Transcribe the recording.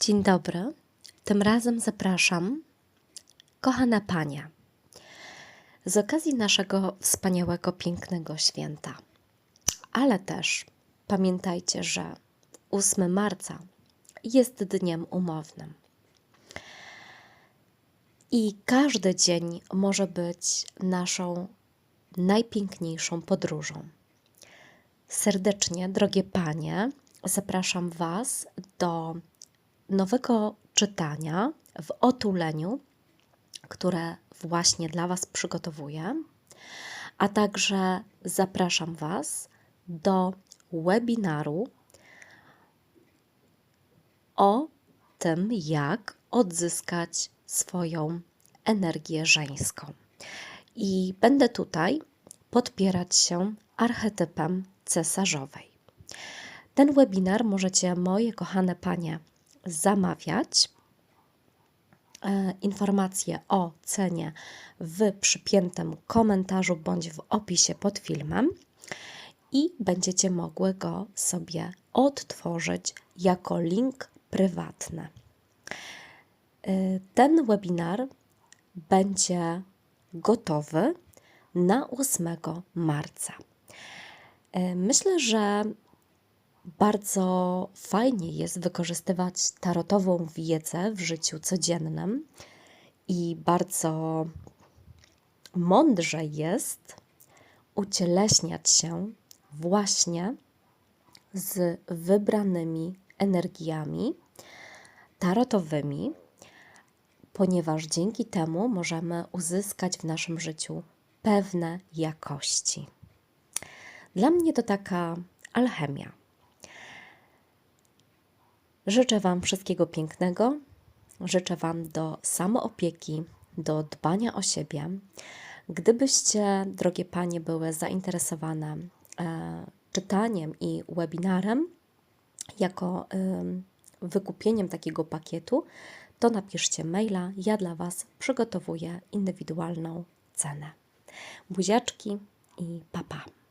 Dzień dobry. Tym razem zapraszam kochane panie. Z okazji naszego wspaniałego, pięknego święta. Ale też pamiętajcie, że 8 marca jest dniem umownym. I każdy dzień może być naszą najpiękniejszą podróżą. Serdecznie, drogie panie, zapraszam Was do nowego czytania w otuleniu, które właśnie dla Was przygotowuję, a także zapraszam Was do webinaru o tym, jak odzyskać swoją energię żeńską. I będę tutaj podpierać się archetypem cesarzowej. Ten webinar możecie, moje kochane panie, zamawiać. E, Informacje o cenie w przypiętym komentarzu bądź w opisie pod filmem i będziecie mogły go sobie odtworzyć jako link prywatny. E, Ten webinar będzie gotowy na 8 marca. E, Myślę, że bardzo fajnie jest wykorzystywać tarotową wiedzę w życiu codziennym i bardzo mądrze jest ucieleśniać się właśnie z wybranymi energiami tarotowymi, ponieważ dzięki temu możemy uzyskać w naszym życiu pewne jakości. Dla mnie to taka alchemia. Życzę Wam wszystkiego pięknego. Życzę Wam do samoopieki, do dbania o siebie. Gdybyście, drogie panie, były zainteresowane e, czytaniem i webinarem jako em, wykupieniem takiego pakietu, to napiszcie maila. Ja dla Was przygotowuję indywidualną cenę. Buziaczki i papa. Pa.